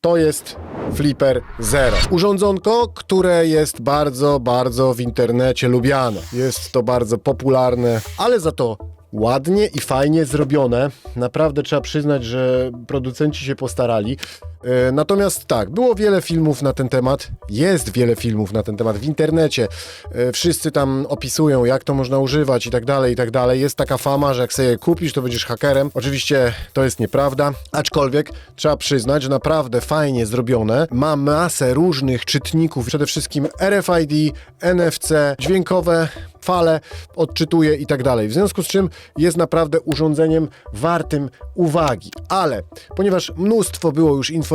to jest Flipper Zero. Urządzonko, które jest bardzo, bardzo w internecie lubiane. Jest to bardzo popularne, ale za to ładnie i fajnie zrobione. Naprawdę trzeba przyznać, że producenci się postarali. E, Natomiast tak, było wiele filmów na ten temat, jest wiele filmów na ten temat w internecie. E, Wszyscy tam opisują, jak to można używać i tak dalej, i tak dalej. Jest taka fama, że jak sobie je kupisz, to będziesz hakerem. Oczywiście to jest nieprawda, aczkolwiek trzeba przyznać, że naprawdę fajnie zrobione. Ma masę różnych czytników, przede wszystkim RFID, NFC, dźwiękowe, fale odczytuje i tak dalej. W związku z czym jest naprawdę urządzeniem wartym uwagi. Ale ponieważ mnóstwo było już informacji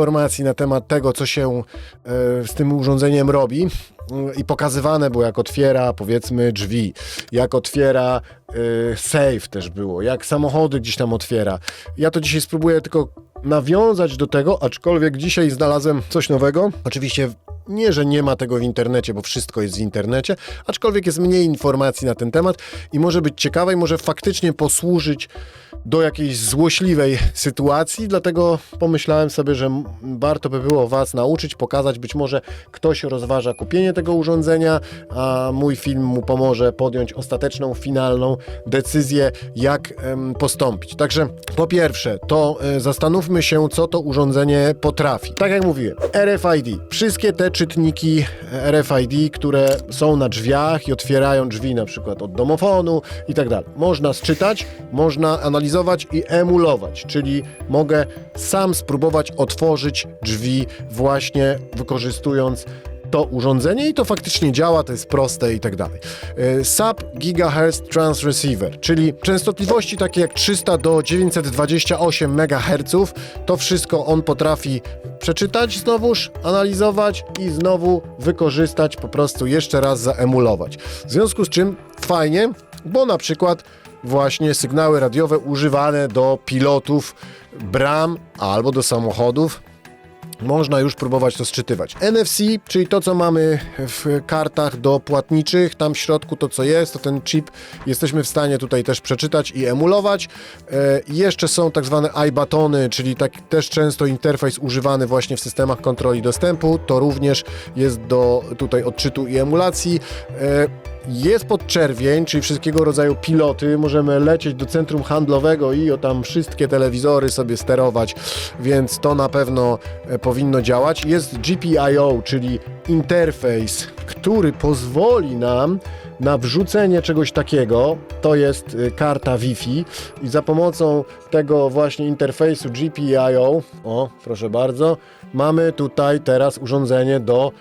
na temat tego, co się e, z tym urządzeniem robi i pokazywane było, jak otwiera powiedzmy drzwi, jak otwiera e, safe też było, jak samochody gdzieś tam otwiera. Ja to dzisiaj spróbuję tylko nawiązać do tego, aczkolwiek dzisiaj znalazłem coś nowego. Oczywiście nie, że nie ma tego w internecie, bo wszystko jest w internecie, aczkolwiek jest mniej informacji na ten temat i może być ciekawe i może faktycznie posłużyć do jakiejś złośliwej sytuacji, dlatego pomyślałem sobie, że warto by było Was nauczyć, pokazać, być może ktoś rozważa kupienie tego urządzenia, a mój film mu pomoże podjąć ostateczną, finalną decyzję, jak postąpić. Także po pierwsze, to e, zastanówmy się, co to urządzenie potrafi. Tak jak mówiłem, RFID. Wszystkie te czytniki RFID, które są na drzwiach i otwierają drzwi na przykład od domofonu i tak dalej. Można sczytać, można analizować i emulować, czyli mogę sam spróbować otworzyć drzwi właśnie wykorzystując to urządzenie i to faktycznie działa, to jest proste i tak dalej. E, Sub Gigahertz Transceiver, czyli częstotliwości takie jak 300 do 928 MHz, to wszystko on potrafi przeczytać znowuż, analizować i znowu wykorzystać, po prostu jeszcze raz zaemulować. W związku z czym fajnie, bo na przykład właśnie sygnały radiowe używane do pilotów bram albo do samochodów można już próbować to sczytywać. NFC, czyli to, co mamy w kartach do płatniczych, tam w środku to, co jest, to ten chip jesteśmy w stanie tutaj też przeczytać i emulować. E, jeszcze są tak zwane iBatony, czyli tak też często interfejs używany właśnie w systemach kontroli dostępu, to również jest do tutaj odczytu i emulacji. E, jest podczerwień, czyli wszystkiego rodzaju piloty. Możemy lecieć do centrum handlowego i o tam wszystkie telewizory sobie sterować, więc to na pewno e, powinno działać. Jest GPIO, czyli interfejs, który pozwoli nam na wrzucenie czegoś takiego. To jest y, karta Wi-Fi i za pomocą tego właśnie interfejsu GPIO, o proszę bardzo, mamy tutaj teraz urządzenie do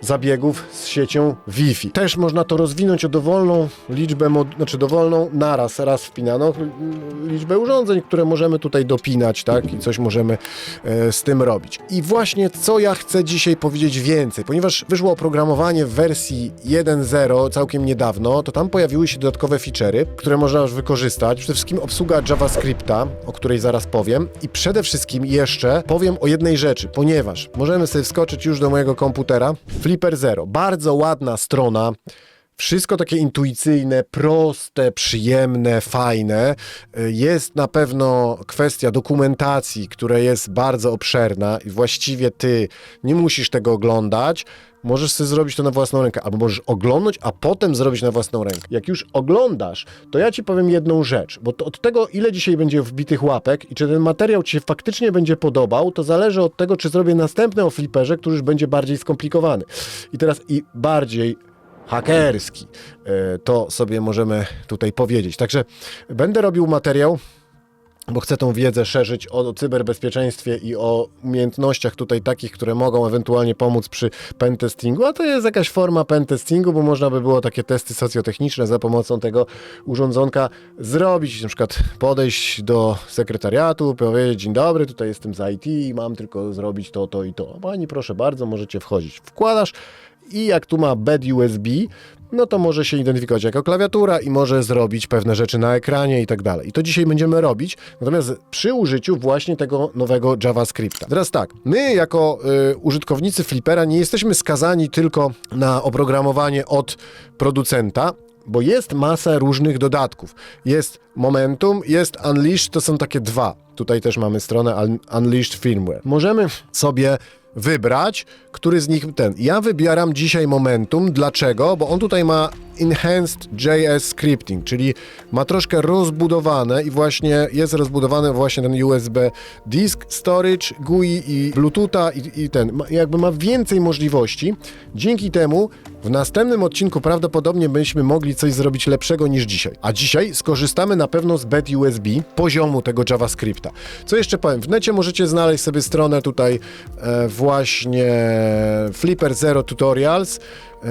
zabiegów z siecią Wi-Fi. Też można to rozwinąć o dowolną liczbę, znaczy dowolną naraz, raz wpinano li- liczbę urządzeń, które możemy tutaj dopinać, tak? I coś możemy e, z tym robić. I właśnie co ja chcę dzisiaj powiedzieć więcej, ponieważ wyszło oprogramowanie w wersji 1.0 całkiem niedawno, to tam pojawiły się dodatkowe feature'y, które można już wykorzystać. Przede wszystkim obsługa JavaScripta, o której zaraz powiem. I przede wszystkim jeszcze powiem o jednej rzeczy, ponieważ możemy sobie wskoczyć już do mojego komputera. Flipper Zero. Bardzo ładna strona. Wszystko takie intuicyjne, proste, przyjemne, fajne. Y, Jest na pewno kwestia dokumentacji, która jest bardzo obszerna i właściwie ty nie musisz tego oglądać. Możesz sobie zrobić to na własną rękę, albo możesz oglądać, a potem zrobić na własną rękę. Jak już oglądasz, to ja ci powiem jedną rzecz, bo od tego, ile dzisiaj będzie wbitych łapek i czy ten materiał ci się faktycznie będzie podobał, to zależy od tego, czy zrobię następny o fliperze, który już będzie bardziej skomplikowany. I teraz i bardziej hakerski. E, To sobie możemy tutaj powiedzieć. Także będę robił materiał, bo chcę tą wiedzę szerzyć o, o cyberbezpieczeństwie i o umiejętnościach tutaj takich, które mogą ewentualnie pomóc przy pentestingu, a to jest jakaś forma pentestingu, bo można by było takie testy socjotechniczne za pomocą tego urządzonka zrobić, na przykład podejść do sekretariatu, powiedzieć dzień dobry, tutaj jestem z IT i mam tylko zrobić to, to i to. Pani proszę bardzo, możecie wchodzić. Wkładasz i jak tu ma bed USB, no to może się identyfikować jako klawiatura i może zrobić pewne rzeczy na ekranie i tak dalej. I to dzisiaj będziemy robić, natomiast przy użyciu właśnie tego nowego JavaScripta. Teraz tak, my jako y, użytkownicy Flippera nie jesteśmy skazani tylko na oprogramowanie od producenta, bo jest masa różnych dodatków. Jest Momentum, jest Unleash, to są takie dwa. Tutaj też mamy stronę Un- Unleashed Firmware. Możemy sobie wybrać, który z nich ten. Ja wybieram dzisiaj Momentum. Dlaczego? Bo on tutaj ma Enhanced JS Scripting, czyli ma troszkę rozbudowane i właśnie jest rozbudowany właśnie ten USB Disk Storage, GUI i Bluetootha i, i ten. Jakby ma więcej możliwości. Dzięki temu w następnym odcinku prawdopodobnie byśmy mogli coś zrobić lepszego niż dzisiaj. A dzisiaj skorzystamy na pewno z BET USB poziomu tego JavaScripta. Co jeszcze powiem? W necie możecie znaleźć sobie stronę tutaj e, właśnie Flipper Zero Tutorials e,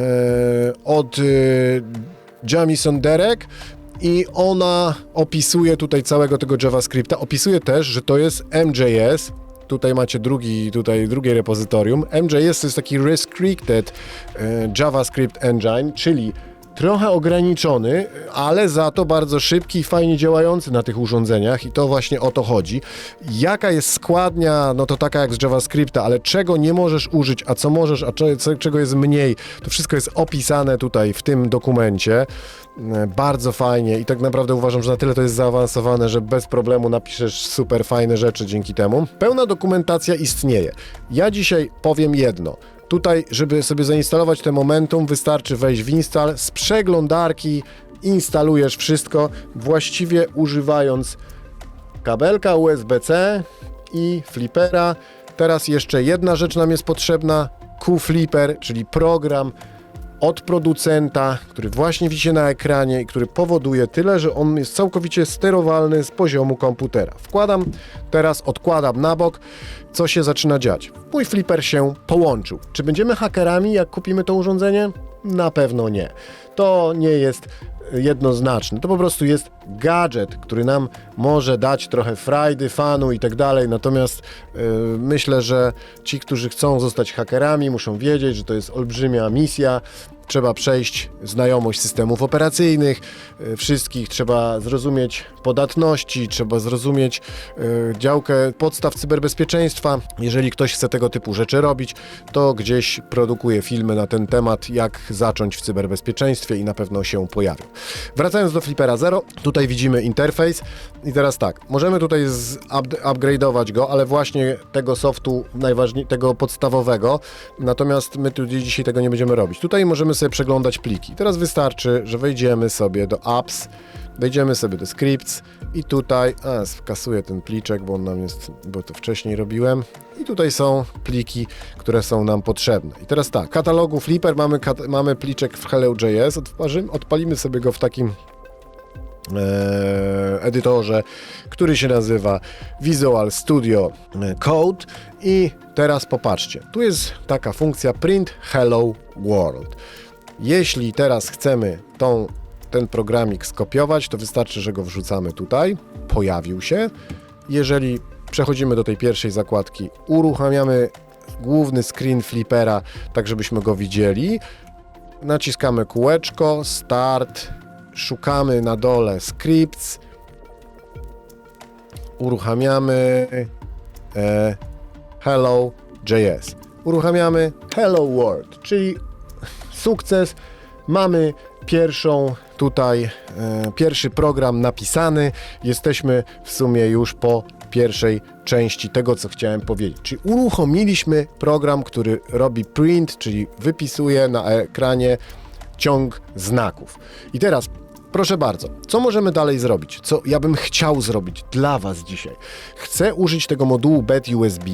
od e, Jamison Derek i ona opisuje tutaj całego tego JavaScripta. Opisuje też, że to jest MJS. Tutaj macie drugi, tutaj drugie repozytorium. MJS to jest taki restricted e, JavaScript engine, czyli trochę ograniczony, ale za to bardzo szybki i fajnie działający na tych urządzeniach i to właśnie o to chodzi. Jaka jest składnia, no to taka jak z JavaScripta, ale czego nie możesz użyć, a co możesz, a czego jest mniej, to wszystko jest opisane tutaj w tym dokumencie. E, Bardzo fajnie i tak naprawdę uważam, że na tyle to jest zaawansowane, że bez problemu napiszesz super fajne rzeczy dzięki temu. Pełna dokumentacja istnieje. Ja dzisiaj powiem jedno. Tutaj, żeby sobie zainstalować te Momentum, wystarczy wejść w install, z przeglądarki instalujesz wszystko, właściwie używając kabelka USB-C i flipera. Teraz jeszcze jedna rzecz nam jest potrzebna, Q-Flipper, czyli program od producenta, który właśnie wisi na ekranie i który powoduje tyle, że on jest całkowicie sterowalny z poziomu komputera. Wkładam, teraz odkładam na bok, co się zaczyna dziać. Mój flipper się połączył. Czy będziemy hakerami, jak kupimy to urządzenie? Na pewno nie. To nie jest jednoznaczne. To po prostu jest gadżet, który nam może dać trochę frajdy, fanu i tak dalej. Natomiast yy, myślę, że ci, którzy chcą zostać hakerami, muszą wiedzieć, że to jest olbrzymia misja. Trzeba przejść znajomość systemów operacyjnych, yy, wszystkich, trzeba zrozumieć podatności, trzeba zrozumieć yy, działkę podstaw cyberbezpieczeństwa. Jeżeli ktoś chce tego typu rzeczy robić, to gdzieś produkuje filmy na ten temat, jak zacząć w cyberbezpieczeństwie i na pewno się pojawią. Wracając do Flipera Zero, tutaj widzimy interfejs i teraz tak, możemy tutaj upgrade'ować go, ale właśnie tego softu najważniej, tego podstawowego, natomiast my tu dzisiaj tego nie będziemy robić. Tutaj możemy sobie przeglądać pliki. Teraz wystarczy, że wejdziemy sobie do apps, wejdziemy sobie do scripts i tutaj, a skasuję ten pliczek, bo on nam jest, bo to wcześniej robiłem i tutaj są pliki, które są nam potrzebne. I teraz tak, katalogu Flipper mamy, kat- mamy pliczek w Hello.js, odpalimy sobie go w takim edytorze, który się nazywa Visual Studio e, Code i teraz popatrzcie, tu jest taka funkcja print hello world. Jeśli teraz chcemy tą, ten programik skopiować, to wystarczy, że go wrzucamy tutaj, pojawił się. Jeżeli przechodzimy do tej pierwszej zakładki, uruchamiamy główny screen flipera, tak żebyśmy go widzieli. Naciskamy kółeczko, start, szukamy na dole scripts, uruchamiamy e, hello.js. Uruchamiamy hello world, czyli sukces. Mamy pierwszą tutaj, e, pierwszy program napisany. Jesteśmy w sumie już po pierwszej części tego, co chciałem powiedzieć. Czyli uruchomiliśmy program, który robi print, czyli wypisuje na ekranie ciąg znaków. I teraz Proszę bardzo, co możemy dalej zrobić? Co ja bym chciał zrobić dla Was dzisiaj? Chcę użyć tego modułu BET USB,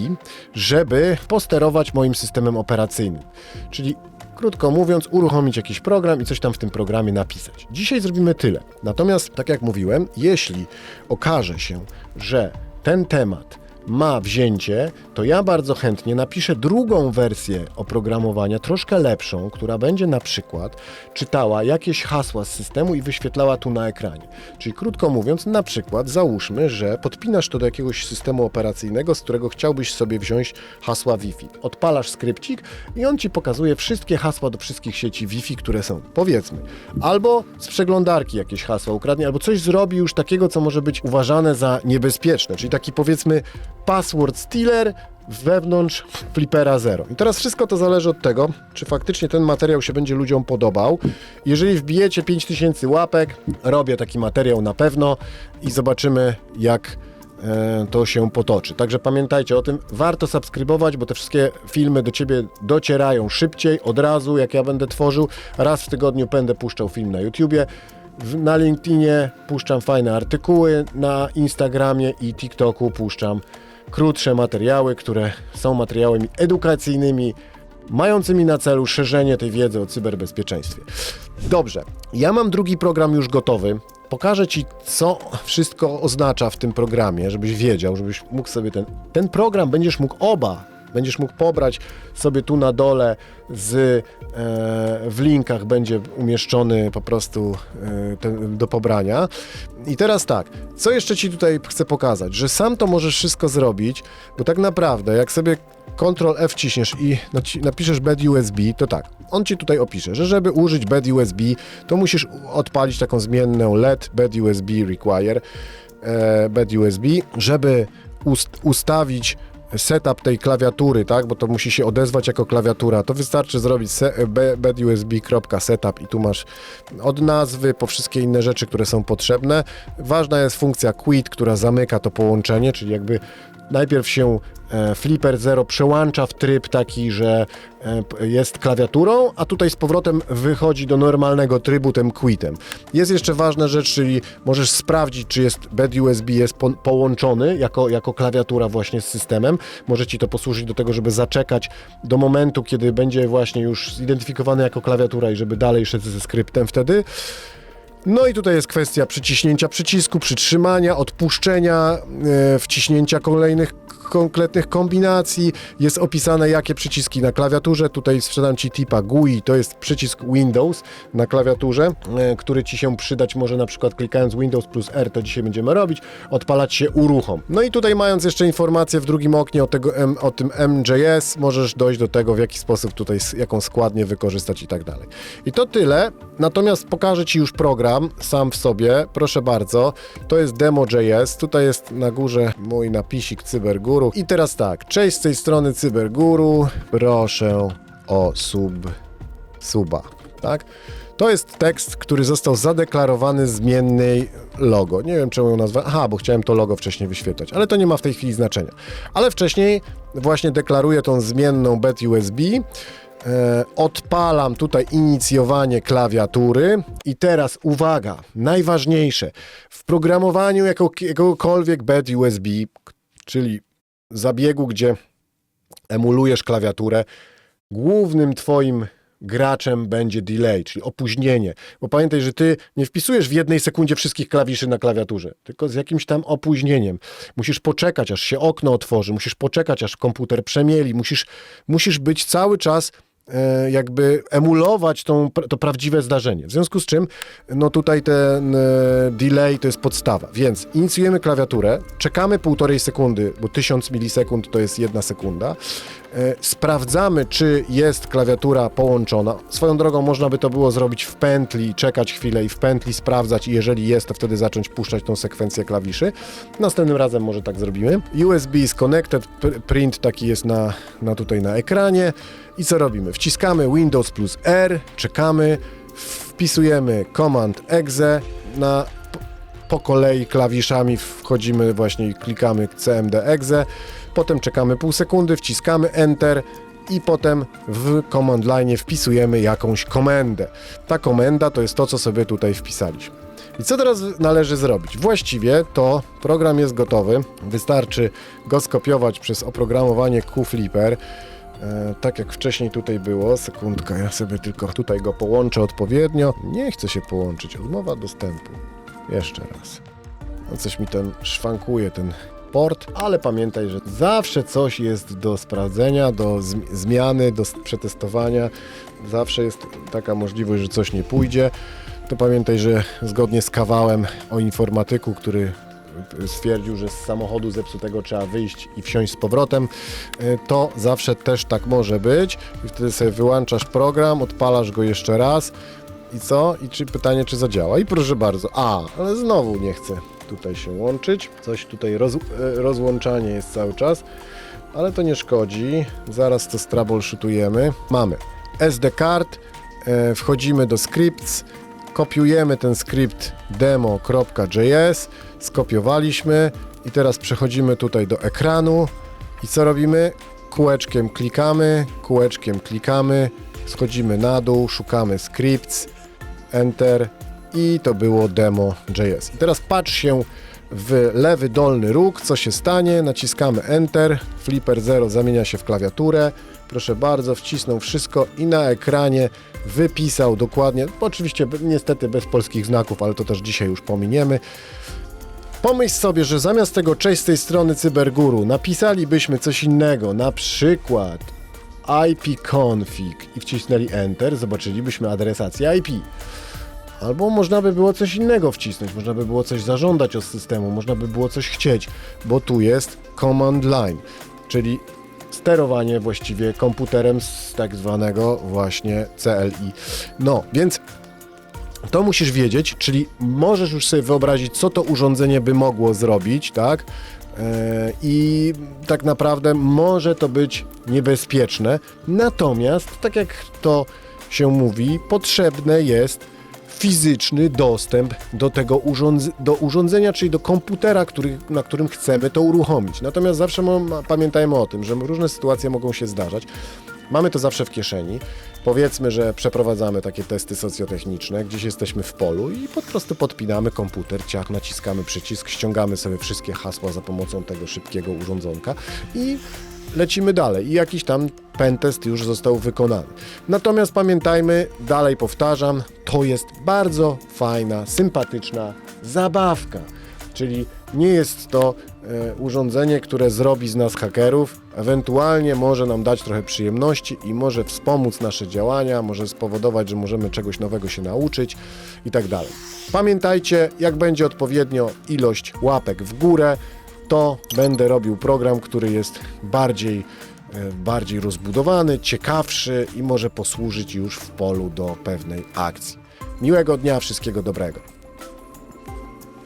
żeby posterować moim systemem operacyjnym. Czyli krótko mówiąc, uruchomić jakiś program i coś tam w tym programie napisać. Dzisiaj zrobimy tyle. Natomiast, tak jak mówiłem, jeśli okaże się, że ten temat ma wzięcie, to ja bardzo chętnie napiszę drugą wersję oprogramowania, troszkę lepszą, która będzie na przykład czytała jakieś hasła z systemu i wyświetlała tu na ekranie. Czyli krótko mówiąc, na przykład załóżmy, że podpinasz to do jakiegoś systemu operacyjnego, z którego chciałbyś sobie wziąć hasła Wi-Fi. Odpalasz skrypcik i on ci pokazuje wszystkie hasła do wszystkich sieci Wi-Fi, które są. Powiedzmy. Albo z przeglądarki jakieś hasła ukradnie, albo coś zrobi już takiego, co może być uważane za niebezpieczne. Czyli taki powiedzmy password stealer wewnątrz Flipera Zero. I teraz wszystko to zależy od tego, czy faktycznie ten materiał się będzie ludziom podobał. Jeżeli wbijecie 5000 łapek, robię taki materiał na pewno i zobaczymy, jak e, to się potoczy. Także pamiętajcie o tym, warto subskrybować, bo te wszystkie filmy do Ciebie docierają szybciej, od razu, jak ja będę tworzył. Raz w tygodniu będę puszczał film na YouTubie. Na LinkedInie puszczam fajne artykuły, na Instagramie i TikToku puszczam krótsze materiały, które są materiałami edukacyjnymi, mającymi na celu szerzenie tej wiedzy o cyberbezpieczeństwie. Dobrze, ja mam drugi program już gotowy. Pokażę Ci, co wszystko oznacza w tym programie, żebyś wiedział, żebyś mógł sobie ten. Ten program będziesz mógł oba. Będziesz mógł pobrać sobie tu na dole z, e, w linkach będzie umieszczony po prostu e, ten, do pobrania. I teraz tak, co jeszcze Ci tutaj chcę pokazać, że sam to możesz wszystko zrobić, bo tak naprawdę jak sobie Ctrl F wciśniesz i napiszesz bed USB, to tak, on ci tutaj opisze, że żeby użyć bed USB, to musisz odpalić taką zmienną LED bed USB require e, bed USB, żeby ust- ustawić setup tej klawiatury, tak, bo to musi się odezwać jako klawiatura, to wystarczy zrobić se- be- bedusb.setup i tu masz od nazwy po wszystkie inne rzeczy, które są potrzebne. Ważna jest funkcja quit, która zamyka to połączenie, czyli jakby najpierw się e, Flipper Zero przełącza w tryb taki, że e, jest klawiaturą, a tutaj z powrotem wychodzi do normalnego trybu tym quitem. Jest jeszcze ważna rzecz, czyli możesz sprawdzić, czy jest bed USB jest po, połączony jako, jako klawiatura właśnie z systemem. Może ci to posłużyć do tego, żeby zaczekać do momentu, kiedy będzie właśnie już zidentyfikowany jako klawiatura i żeby dalej szedł ze skryptem wtedy. No i tutaj jest kwestia przyciśnięcia przycisku, przytrzymania, odpuszczenia, e, wciśnięcia kolejnych konkretnych kombinacji. Jest opisane, jakie przyciski na klawiaturze. Tutaj sprzedam Ci tipa GUI, to jest przycisk Windows na klawiaturze, e, który Ci się przydać może na przykład klikając Windows plus R, to dzisiaj będziemy robić, odpalać się uruchom. No i tutaj mając jeszcze informację w drugim oknie o, tego, M- o tym MJS, możesz dojść do tego, w jaki sposób tutaj, jaką składnię wykorzystać i tak dalej. I to tyle, natomiast pokażę Ci już program sam w sobie, proszę bardzo, to jest demo.js, tutaj jest na górze mój napisik Cyberguru i teraz tak, cześć z tej strony Cyberguru, proszę o sub, suba, tak? To jest tekst, który został zadeklarowany zmiennej logo. Nie wiem, czemu ją nazwałem. Aha, bo chciałem to logo wcześniej wyświetlać, ale to nie ma w tej chwili znaczenia. Ale wcześniej właśnie deklaruję tą zmienną bet USB. E, odpalam tutaj inicjowanie klawiatury i teraz uwaga, najważniejsze, w programowaniu jako, jakiegokolwiek bed USB, czyli zabiegu, gdzie emulujesz klawiaturę, głównym twoim graczem będzie delay, czyli opóźnienie. Bo pamiętaj, że ty nie wpisujesz w jednej sekundzie wszystkich klawiszy na klawiaturze, tylko z jakimś tam opóźnieniem. Musisz poczekać, aż się okno otworzy, musisz poczekać, aż komputer przemieli, musisz, musisz być cały czas jakby emulować tą, to prawdziwe zdarzenie. W związku z czym, no tutaj ten e, delay to jest podstawa. Więc inicjujemy klawiaturę, czekamy półtorej sekundy, bo 1000 milisekund to jest jedna sekunda. E, Sprawdzamy, czy jest klawiatura połączona. Swoją drogą można by to było zrobić w pętli, czekać chwilę i w pętli sprawdzać i jeżeli jest, to wtedy zacząć puszczać tą sekwencję klawiszy. Następnym razem może tak zrobimy. USB is connected, pr- print taki jest na, na tutaj na ekranie. I co robimy? Wciskamy Windows plus R, czekamy, wpisujemy Command Exe na po kolei klawiszami wchodzimy właśnie i klikamy CMD exe, potem czekamy pół sekundy, wciskamy Enter i potem w command line wpisujemy jakąś komendę. Ta komenda to jest to, co sobie tutaj wpisaliśmy. I co teraz należy zrobić? Właściwie to program jest gotowy, wystarczy go skopiować przez oprogramowanie QFlipper. E, tak jak wcześniej tutaj było, sekundka, ja sobie tylko tutaj go połączę odpowiednio. Nie chcę się połączyć, odmowa dostępu. Jeszcze raz. No coś mi ten szwankuje, ten ale pamiętaj, że zawsze coś jest do sprawdzenia, do zm- zmiany, do przetestowania. Zawsze jest taka możliwość, że coś nie pójdzie. To pamiętaj, że zgodnie z kawałem o informatyku, który stwierdził, że z samochodu zepsutego trzeba wyjść i wsiąść z powrotem, y, to zawsze też tak może być. I wtedy sobie wyłączasz program, odpalasz go jeszcze raz i co? I czy pytanie, czy zadziała? I proszę bardzo. A, ale znowu nie chcę tutaj się łączyć. Coś tutaj roz, e, rozłączanie jest cały czas, ale to nie szkodzi. Zaraz to troubleshootujemy. Mamy SD card, e, wchodzimy do scripts, kopiujemy ten skrypt demo.js, skopiowaliśmy, I teraz przechodzimy tutaj do ekranu i co robimy? Kółeczkiem klikamy, kółeczkiem klikamy, schodzimy na dół, szukamy scripts, enter i to było demo.js. I teraz patrz się w lewy dolny róg, co się stanie, naciskamy enter, Flipper 0 zamienia się w klawiaturę, proszę bardzo, wcisnął wszystko i na ekranie wypisał dokładnie, oczywiście niestety bez polskich znaków, ale to też dzisiaj już pominiemy, Pomyśl sobie, że zamiast tego cześć z tej strony Cyberguru napisalibyśmy coś innego, na przykład ipconfig i wcisnęli Enter, zobaczylibyśmy adresację IP. Albo można by było coś innego wcisnąć, można by było coś zażądać od systemu, można by było coś chcieć, bo tu jest command line, czyli sterowanie właściwie komputerem z tak zwanego właśnie CLI. No, więc to musisz wiedzieć, czyli możesz już sobie wyobrazić, co to urządzenie by mogło zrobić, tak? E, I tak naprawdę może to być niebezpieczne. Natomiast, tak jak to się mówi, potrzebne jest fizyczny dostęp do tego urządz- do urządzenia, czyli do komputera, który, na którym chcemy to uruchomić. Natomiast zawsze pamiętajmy o tym, że różne sytuacje mogą się zdarzać. Mamy to zawsze w kieszeni. Powiedzmy, że przeprowadzamy takie testy socjotechniczne, gdzieś jesteśmy w polu i po prostu podpinamy komputer, ciach, naciskamy przycisk, ściągamy sobie wszystkie hasła za pomocą tego szybkiego urządzonka i lecimy dalej. I jakiś tam pentest już został wykonany. Natomiast pamiętajmy, dalej powtarzam, to jest bardzo fajna, sympatyczna zabawka. Czyli nie jest to e, urządzenie, które zrobi z nas hakerów, ewentualnie może nam dać trochę przyjemności i może wspomóc nasze działania, może spowodować, że możemy czegoś nowego się nauczyć i tak dalej. Pamiętajcie, jak będzie odpowiednio ilość łapek w górę, to będę robił program, który jest bardziej, e, bardziej rozbudowany, ciekawszy i może posłużyć już w polu do pewnej akcji. Miłego dnia, wszystkiego dobrego.